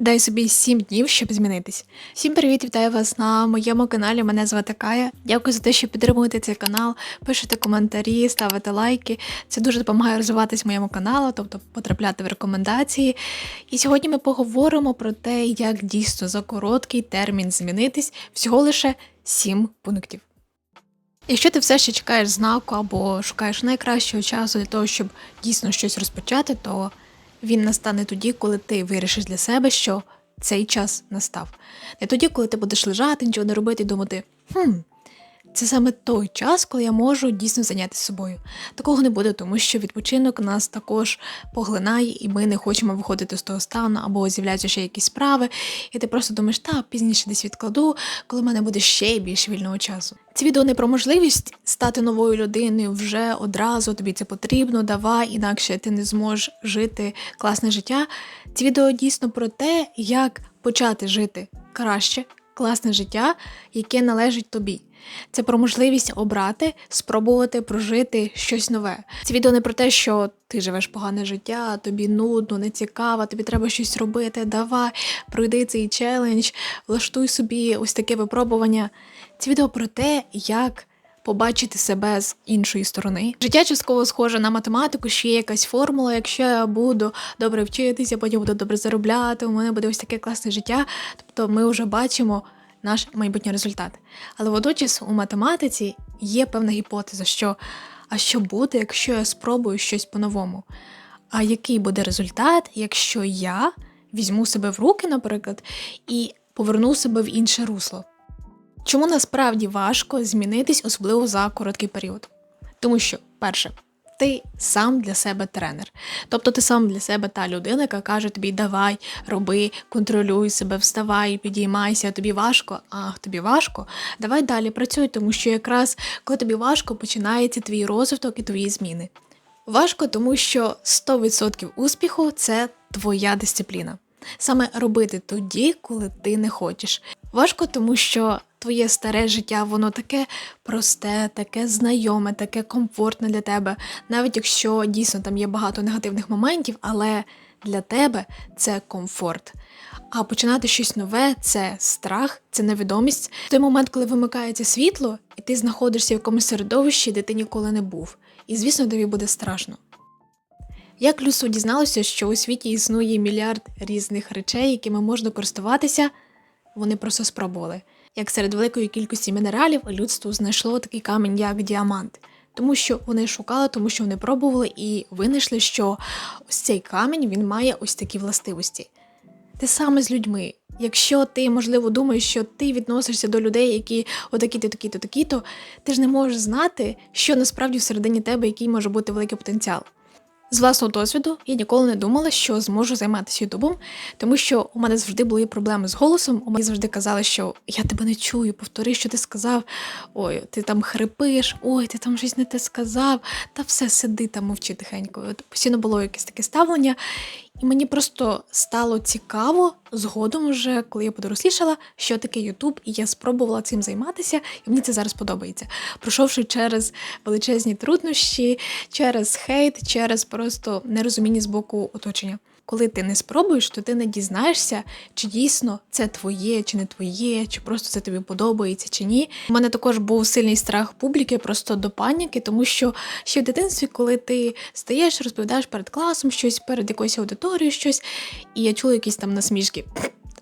Дай собі 7 днів, щоб змінитись. Всім привіт, вітаю вас на моєму каналі. Мене звати Кая. Дякую за те, що підтримуєте цей канал, пишете коментарі, ставите лайки. Це дуже допомагає розвиватись моєму каналу, тобто потрапляти в рекомендації. І сьогодні ми поговоримо про те, як дійсно за короткий термін змінитись всього лише 7 пунктів. Якщо ти все ще чекаєш знаку або шукаєш найкращого часу для того, щоб дійсно щось розпочати, то він настане тоді, коли ти вирішиш для себе, що цей час настав. Не тоді, коли ти будеш лежати, нічого не робити і думати, хм, це саме той час, коли я можу дійсно зайнятися собою. Такого не буде, тому що відпочинок нас також поглинає, і ми не хочемо виходити з того стану, або з'являються ще якісь справи, і ти просто думаєш, та пізніше десь відкладу, коли в мене буде ще більше вільного часу. Це відео не про можливість стати новою людиною вже одразу, тобі це потрібно, давай, інакше ти не зможеш жити класне життя. Це відео дійсно про те, як почати жити краще, класне життя, яке належить тобі. Це про можливість обрати, спробувати прожити щось нове. Це відео не про те, що ти живеш погане життя, тобі нудно, не цікаво, тобі треба щось робити. Давай, пройди цей челендж, влаштуй собі ось таке випробування. Це відео про те, як побачити себе з іншої сторони. Життя частково схоже на математику, що є якась формула. Якщо я буду добре вчитися, потім буду добре заробляти, у мене буде ось таке класне життя. Тобто ми вже бачимо наш майбутній результат. Але водночас у математиці є певна гіпотеза, що а що буде, якщо я спробую щось по-новому? А який буде результат, якщо я візьму себе в руки, наприклад, і поверну себе в інше русло? Чому насправді важко змінитись, особливо за короткий період? Тому що, перше, ти сам для себе тренер. Тобто ти сам для себе та людина, яка каже тобі давай, роби, контролюй себе, вставай, підіймайся, тобі важко, ах, тобі важко. Давай далі працюй, тому що якраз коли тобі важко, починається твій розвиток і твої зміни. Важко, тому що 100% успіху це твоя дисципліна. Саме робити тоді, коли ти не хочеш. Важко, тому що твоє старе життя, воно таке просте, таке знайоме, таке комфортне для тебе, навіть якщо дійсно там є багато негативних моментів, але для тебе це комфорт. А починати щось нове це страх, це невідомість. В той момент, коли вимикається світло, і ти знаходишся в якомусь середовищі, де ти ніколи не був. І звісно, тобі буде страшно. Як людство дізналося, що у світі існує мільярд різних речей, якими можна користуватися, вони просто спробували. Як серед великої кількості мінералів людство знайшло такий камінь, як діамант, тому що вони шукали, тому що вони пробували і винайшли, що ось цей камінь він має ось такі властивості. Те саме з людьми. Якщо ти, можливо, думаєш, що ти відносишся до людей, які отакі-то, такі-то, такі-то, ти ж не можеш знати, що насправді всередині тебе, який може бути великий потенціал. З власного досвіду я ніколи не думала, що зможу займатися Ютубом, тому що у мене завжди були проблеми з голосом. У мене завжди казали, що я тебе не чую, повтори, що ти сказав. Ой, ти там хрипиш, ой, ти там щось не те сказав, та все сиди там мовчи тихенько. От Постійно було якесь таке ставлення. І мені просто стало цікаво згодом, вже коли я подорослішала, що таке Ютуб, і я спробувала цим займатися, і мені це зараз подобається. Пройшовши через величезні труднощі, через хейт, через просто нерозуміння з боку оточення. Коли ти не спробуєш, то ти не дізнаєшся, чи дійсно це твоє, чи не твоє, чи просто це тобі подобається, чи ні. У мене також був сильний страх публіки, просто до паніки, тому що ще в дитинстві, коли ти стаєш, розповідаєш перед класом щось, перед якоюсь аудиторією щось, і я чула якісь там насмішки.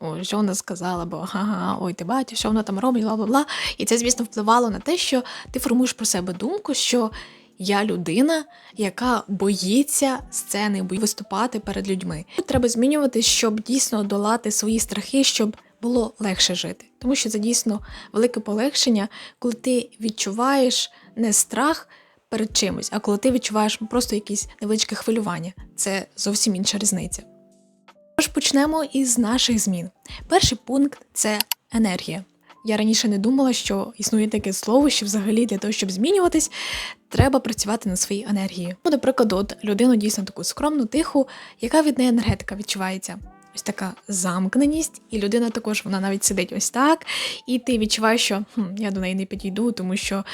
Ой, що вона сказала, бо ага, ой, ти бачиш, що вона там робить, бла бла бла. І це, звісно, впливало на те, що ти формуєш про себе думку, що я людина, яка боїться сцени, виступати перед людьми. Треба змінювати, щоб дійсно долати свої страхи, щоб було легше жити. Тому що це дійсно велике полегшення, коли ти відчуваєш не страх перед чимось, а коли ти відчуваєш просто якісь невеличке хвилювання. Це зовсім інша різниця. Тож почнемо із наших змін. Перший пункт це енергія. Я раніше не думала, що існує таке слово, що взагалі для того, щоб змінюватись, треба працювати над своїй енергії. Ну, наприклад, от людину дійсно таку скромну, тиху, яка від неї енергетика відчувається. Ось така замкненість, і людина також вона навіть сидить ось так, і ти відчуваєш, що хм, я до неї не підійду, тому що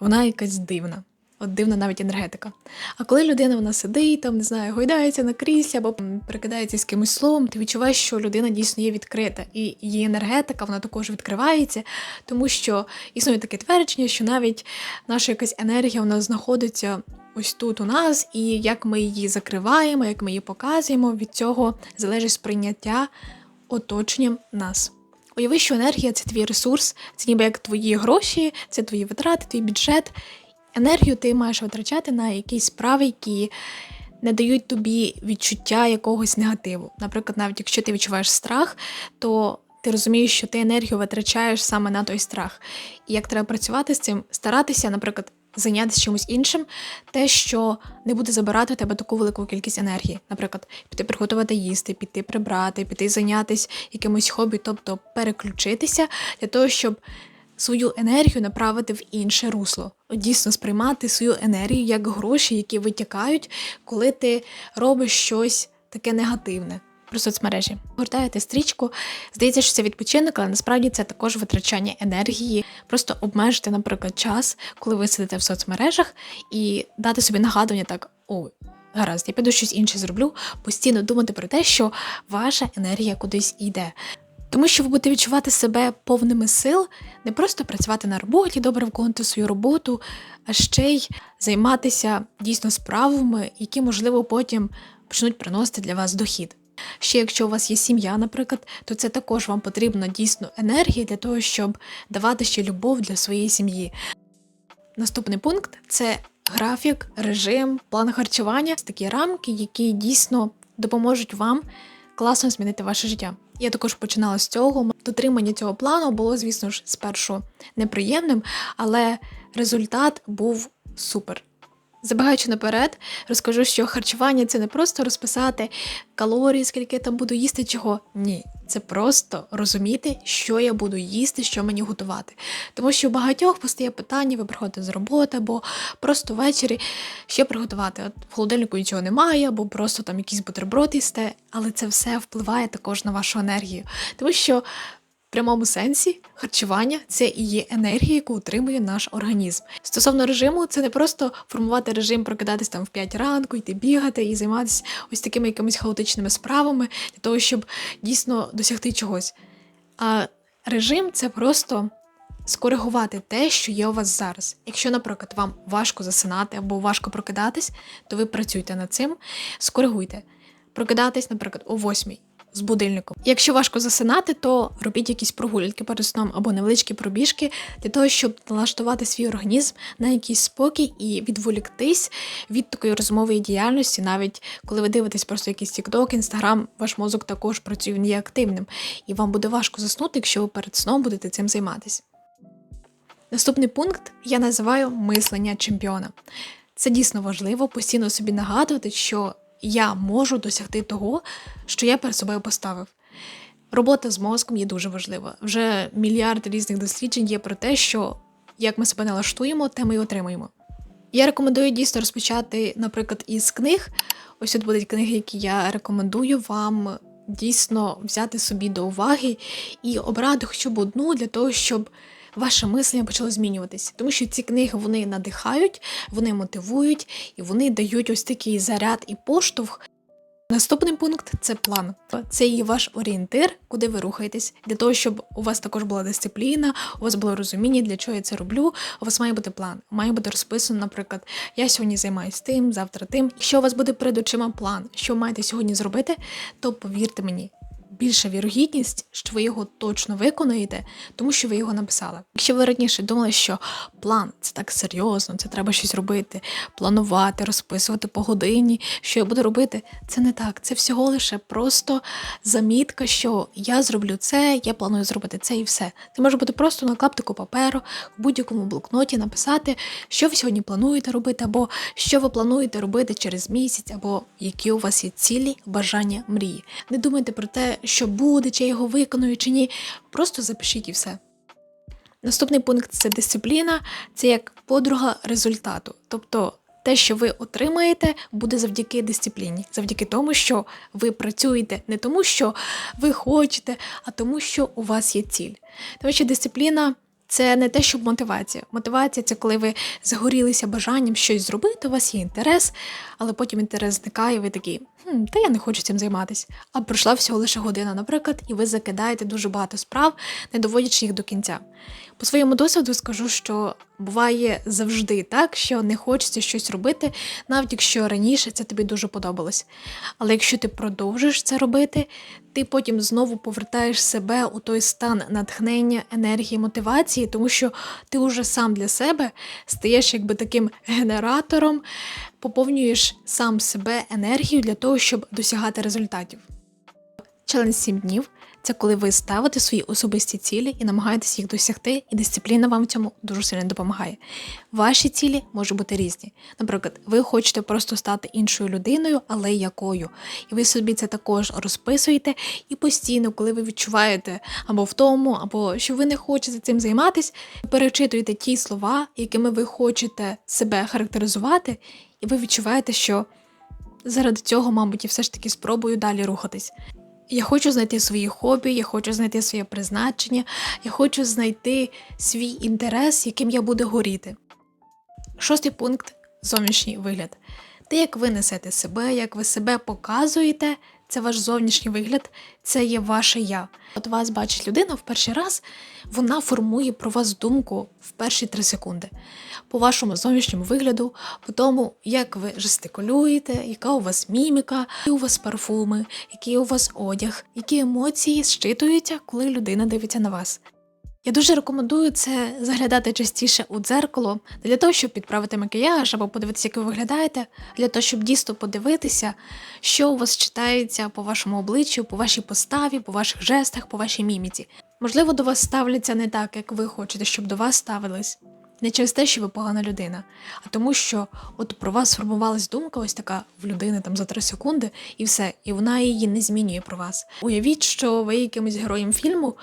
вона якась дивна. От дивна навіть енергетика. А коли людина вона сидить, там не знаю, гойдається на кріслі або перекидається з кимось словом, ти відчуваєш, що людина дійсно є відкрита, і її енергетика вона також відкривається, тому що існує таке твердження, що навіть наша якась енергія вона знаходиться. Ось тут у нас, і як ми її закриваємо, як ми її показуємо, від цього залежить сприйняття оточенням нас. Уяви, що енергія це твій ресурс, це ніби як твої гроші, це твої витрати, твій бюджет. Енергію ти маєш витрачати на якісь справи, які не дають тобі відчуття якогось негативу. Наприклад, навіть якщо ти відчуваєш страх, то ти розумієш, що ти енергію витрачаєш саме на той страх. І як треба працювати з цим, старатися, наприклад, зайнятися чимось іншим, те, що не буде забирати у тебе таку велику кількість енергії. Наприклад, піти приготувати їсти, піти прибрати, піти зайнятися якимось хобі, тобто переключитися для того, щоб свою енергію направити в інше русло. Дійсно сприймати свою енергію як гроші, які витікають, коли ти робиш щось таке негативне. Про соцмережі. Гортаєте стрічку, здається, що це відпочинок, але насправді це також витрачання енергії. Просто обмежити, наприклад, час, коли ви сидите в соцмережах, і дати собі нагадування так: о, гаразд, я піду щось інше зроблю, постійно думати про те, що ваша енергія кудись йде. Тому що ви будете відчувати себе повними сил, не просто працювати на роботі, добре виконувати свою роботу, а ще й займатися дійсно справами, які, можливо, потім почнуть приносити для вас дохід. Ще якщо у вас є сім'я, наприклад, то це також вам потрібна дійсно енергія для того, щоб давати ще любов для своєї сім'ї. Наступний пункт це графік, режим, план харчування такі рамки, які дійсно допоможуть вам класно змінити ваше життя. Я також починала з цього. Дотримання цього плану було, звісно ж, спершу неприємним, але результат був супер. Забігаючи наперед, розкажу, що харчування це не просто розписати калорії, скільки я там буду їсти, чого. Ні, це просто розуміти, що я буду їсти, що мені готувати. Тому що у багатьох постає питання, ви приходите з роботи, або просто ввечері що приготувати. От в холодильнику нічого немає, або просто там якийсь бутерброд їсте, але це все впливає також на вашу енергію. Тому що прямому сенсі харчування це і є енергія, яку утримує наш організм. Стосовно режиму, це не просто формувати режим, прокидатись там в 5 ранку, йти бігати і займатися ось такими якимись хаотичними справами для того, щоб дійсно досягти чогось. А режим це просто скоригувати те, що є у вас зараз. Якщо, наприклад, вам важко засинати або важко прокидатись, то ви працюйте над цим, скоригуйте. Прокидатись, наприклад, о 8 з будильником. Якщо важко засинати, то робіть якісь прогулянки перед сном або невеличкі пробіжки для того, щоб налаштувати свій організм на якийсь спокій і відволіктись від такої розмової діяльності, навіть коли ви дивитесь просто якийсь TikTok, Instagram, ваш мозок також працює він активним, і вам буде важко заснути, якщо ви перед сном будете цим займатися. Наступний пункт я називаю мислення чемпіона. Це дійсно важливо постійно собі нагадувати, що я можу досягти того, що я перед собою поставив. Робота з мозком є дуже важлива. Вже мільярд різних досліджень є про те, що як ми себе налаштуємо, те ми й отримуємо. Я рекомендую дійсно розпочати, наприклад, із книг. Ось тут будуть книги, які я рекомендую вам дійсно взяти собі до уваги і обрати хоча б одну для того, щоб ваше мислення почало змінюватися. Тому що ці книги вони надихають, вони мотивують і вони дають ось такий заряд і поштовх. Наступний пункт це план. Це є ваш орієнтир, куди ви рухаєтесь, для того, щоб у вас також була дисципліна, у вас було розуміння, для чого я це роблю. У вас має бути план. Має бути розписано, наприклад, я сьогодні займаюся тим, завтра тим. Якщо у вас буде перед очима план, що маєте сьогодні зробити, то повірте мені. Більша вірогідність, що ви його точно виконуєте, тому що ви його написали. Якщо ви раніше думали, що план це так серйозно, це треба щось робити, планувати, розписувати по годині, що я буду робити, це не так. Це всього лише просто замітка, що я зроблю це, я планую зробити це і все. Це може бути просто на клаптику паперу, в будь-якому блокноті написати, що ви сьогодні плануєте робити, або що ви плануєте робити через місяць, або які у вас є цілі, бажання, мрії. Не думайте про те, що буде, чи я його виконую, чи ні. Просто запишіть і все. Наступний пункт це дисципліна, це як подруга результату. Тобто те, що ви отримаєте, буде завдяки дисципліні, завдяки тому, що ви працюєте не тому, що ви хочете, а тому, що у вас є ціль. Тому що дисципліна Це не те, щоб мотивація. Мотивація це коли ви загорілися бажанням щось зробити, у вас є інтерес, але потім інтерес зникає, і ви такі, хм, та я не хочу цим займатися. А пройшла всього лише година, наприклад, і ви закидаєте дуже багато справ, не доводячи їх до кінця. По своєму досвіду скажу, що буває завжди так, що не хочеться щось робити, навіть якщо раніше це тобі дуже подобалось. Але якщо ти продовжиш це робити, ти потім знову повертаєш себе у той стан натхнення, енергії, мотивації, тому що ти вже сам для себе стаєш якби таким генератором, поповнюєш сам себе енергію для того, щоб досягати результатів. Челендж 7 днів це коли ви ставите свої особисті цілі і намагаєтесь їх досягти, і дисципліна вам в цьому дуже сильно допомагає. Ваші цілі можуть бути різні. Наприклад, ви хочете просто стати іншою людиною, але якою. І ви собі це також розписуєте, і постійно, коли ви відчуваєте або втому, або що ви не хочете цим займатися, перечитуєте ті слова, якими ви хочете себе характеризувати, і ви відчуваєте, що заради цього, мабуть, і все ж таки спробую далі рухатись. Я хочу знайти свої хобі, я хочу знайти своє призначення, я хочу знайти свій інтерес, яким я буду горіти. Шостий пункт зовнішній вигляд. Те, як ви несете себе, як ви себе показуєте, це ваш зовнішній вигляд, це є ваше я. От вас бачить людина в перший раз, вона формує про вас думку в перші три секунди. По вашому зовнішньому вигляду, по тому, як ви жестикулюєте, яка у вас міміка, які у вас парфуми, який у вас одяг, які емоції зчитуються, коли людина дивиться на вас. Я дуже рекомендую це заглядати частіше у дзеркало, для того, щоб підправити макіяж або подивитися, як ви виглядаєте, для того, щоб дійсно подивитися, що у вас читається по вашому обличчю, по вашій поставі, по ваших жестах, по вашій міміці. Можливо, до вас ставляться не так, як ви хочете, щоб до вас ставились. Не через те, що ви погана людина, а тому, що от про вас сформувалась думка, ось така в людини там за три секунди, і все, і вона її не змінює про вас. Уявіть, що ви якимось героєм фільму,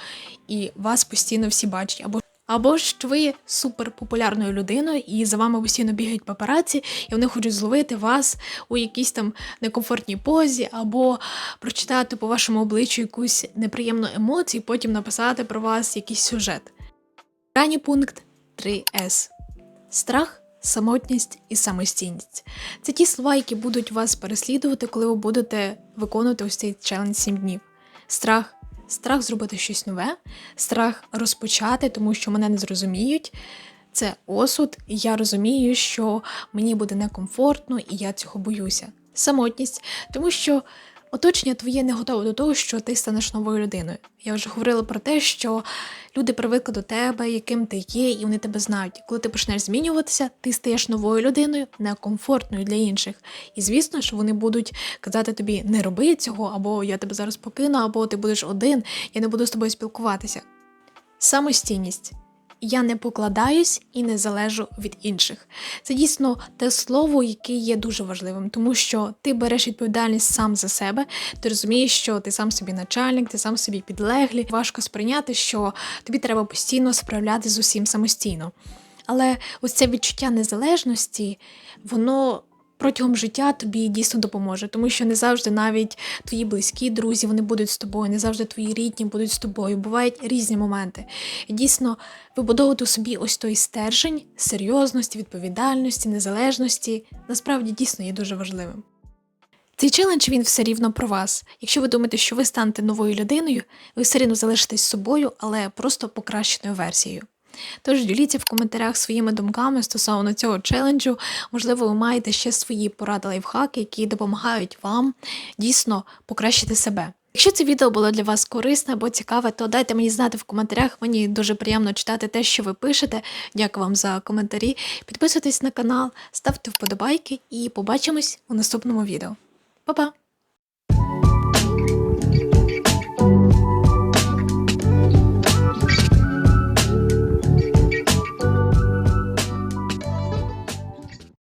і вас постійно всі бачать, або або ж ви суперпопулярною людиною, і за вами постійно бігають папараці, і вони хочуть зловити вас у якійсь там некомфортній позі, або прочитати по вашому обличчю якусь неприємну емоцію, потім написати про вас якийсь сюжет. Крайній пункт 3С. Страх, самотність і самостійність. Це ті слова, які будуть вас переслідувати, коли ви будете виконувати ось цей челендж 7 днів. Страх. Страх зробити щось нове, страх розпочати, тому що мене не зрозуміють. Це осуд, і я розумію, що мені буде некомфортно, і я цього боюся. Самотність, тому що оточення твоє не готове до того, що ти станеш новою людиною. Я вже говорила про те, що люди привикли до тебе, яким ти є, і вони тебе знають. Коли ти почнеш змінюватися, ти стаєш новою людиною, некомфортною для інших. І звісно ж, вони будуть казати тобі не роби цього, або я тебе зараз покину, або ти будеш один, я не буду з тобою спілкуватися. Самостійність. Я не покладаюсь і не залежу від інших. Це дійсно те слово, яке є дуже важливим, тому що ти береш відповідальність сам за себе, ти розумієш, що ти сам собі начальник, ти сам собі підлеглі. Важко сприйняти, що тобі треба постійно справляти з усім самостійно. Але ось це відчуття незалежності, воно протягом життя тобі дійсно допоможе, тому що не завжди навіть твої близькі друзі вони будуть з тобою, не завжди твої рідні будуть з тобою. Бувають різні моменти. І дійсно вибудовувати у собі ось той стержень серйозності, відповідальності, незалежності насправді дійсно є дуже важливим. Цей челендж він все рівно про вас. Якщо ви думаєте, що ви станете новою людиною, ви все рівно залишитесь собою, але просто покращеною версією. Тож діліться в коментарях своїми думками стосовно цього челенджу. Можливо, ви маєте ще свої поради лайфхаки, які допомагають вам дійсно покращити себе. Якщо це відео було для вас корисне або цікаве, то дайте мені знати в коментарях. Мені дуже приємно читати те, що ви пишете. Дякую вам за коментарі. Підписуйтесь на канал, ставте вподобайки і побачимось у наступному відео. Па-па!